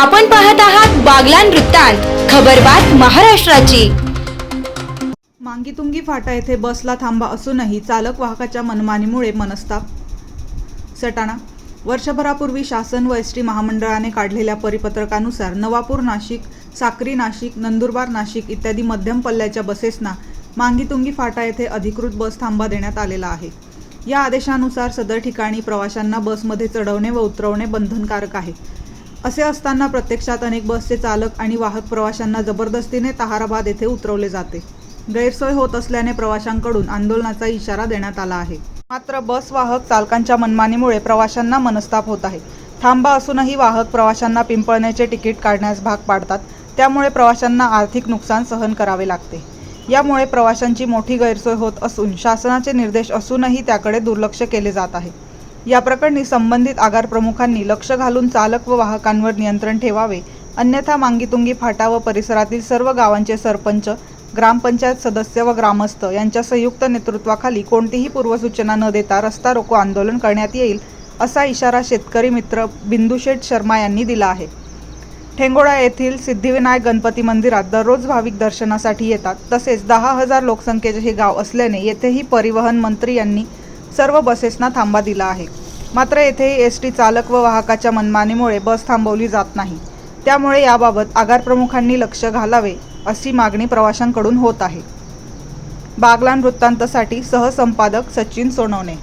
आपण पाहत आहात बागलान वृत्तांत खबरबात महाराष्ट्राची. मांगीतुंगी फाटा येथे बसला थांबा असूनही चालक वाहकाच्या मनमानीमुळे मनस्ताप. सटाणा वर्षभरापूर्वी शासन व एस टी महामंडळाने काढलेल्या परिपत्रकानुसार नवापूर नाशिक साक्री नाशिक नंदुरबार नाशिक इत्यादी मध्यम पल्ल्याच्या बसेसना मांगीतुंगी फाटा येथे अधिकृत बस थांबा देण्यात आलेला आहे. या आदेशानुसार सदर ठिकाणी प्रवाशांना बसमध्ये चढवणे व उतरवणे बंधनकारक आहे. असे असताना प्रत्यक्षात अनेक बसचे चालक आणि वाहक प्रवाशांना जबरदस्तीने ताहाराबाद येथे उतरवले जाते. गैरसोय होत असल्याने प्रवाशांकडून आंदोलनाचा इशारा देण्यात आला आहे. मात्र बस वाहक चालकांच्या मनमानीमुळे प्रवाशांना मनस्ताप होत आहे. थांबा असूनही वाहक प्रवाशांना पिंपळण्याचे तिकीट काढण्यास भाग पाडतात. त्यामुळे प्रवाशांना आर्थिक नुकसान सहन करावे लागते. यामुळे प्रवाशांची मोठी गैरसोय होत असून शासनाचे निर्देश असूनही त्याकडे दुर्लक्ष केले जात आहे. या प्रकरणी संबंधित आगार प्रमुखांनी लक्ष घालून चालक व वाहकांवर नियंत्रण ठेवावे अन्यथा मांगीतुंगी फाटा व परिसरातील सर्व गावांचे सरपंच ग्रामपंचायत सदस्य व ग्रामस्थ यांच्या संयुक्त नेतृत्वाखाली कोणतीही पूर्वसूचना न देता रस्ता रोको आंदोलन करण्यात येईल असा इशारा शेतकरी मित्र बिंदुशेठ शर्मा यांनी दिला आहे. ठेंगोळा येथील सिद्धिविनायक गणपती मंदिरात दररोज भाविक दर्शनासाठी येतात तसेच दहा हजार लोकसंख्येचे हे गाव असल्याने येथेही परिवहन मंत्री यांनी सर्व बसेसना थांबा दिला आहे. मात्र येथेही एस टी चालक व वाहकाच्या मनमानीमुळे बस थांबवली जात नाही. त्यामुळे याबाबत आगार प्रमुखांनी लक्ष घालावे अशी मागणी प्रवाशांकडून होत आहे. बागलान वृत्तांतसाठी सहसंपादक सचिन सोनवणे.